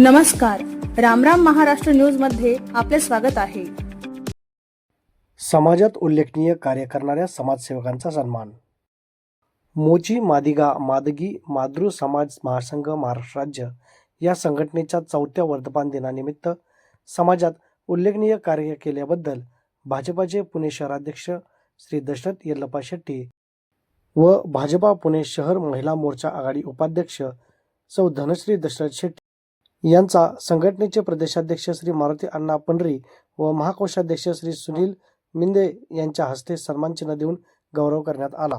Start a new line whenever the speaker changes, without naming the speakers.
नमस्कार. रामराम महाराष्ट्र न्यूजमध्ये आपले स्वागत आहे.
समाजात उल्लेखनीय कार्य करणाऱ्या समाजसेवकांचा सन्मान. मोची मादिगा मादगी मादृ समाज महासंघ महाराष्ट्र राज्य या संघटनेच्या चौथ्या वर्धमान दिनानिमित्त समाजात उल्लेखनीय कार्य केल्याबद्दल भाजपाचे पुणे शहराध्यक्ष श्री दशरथ येल्लप्पा शेट्टी व भाजपा पुणे शहर महिला मोर्चा आघाडी उपाध्यक्ष सौ धनश्री दशरथ शेट्टी यांचा संघटनेचे प्रदेशाध्यक्ष श्री मारुती अण्णा पंढरी व महाकोषाध्यक्ष श्री सुनील मिंदे यांच्या हस्ते सन्मानचिन्ह देऊन गौरव करण्यात आला.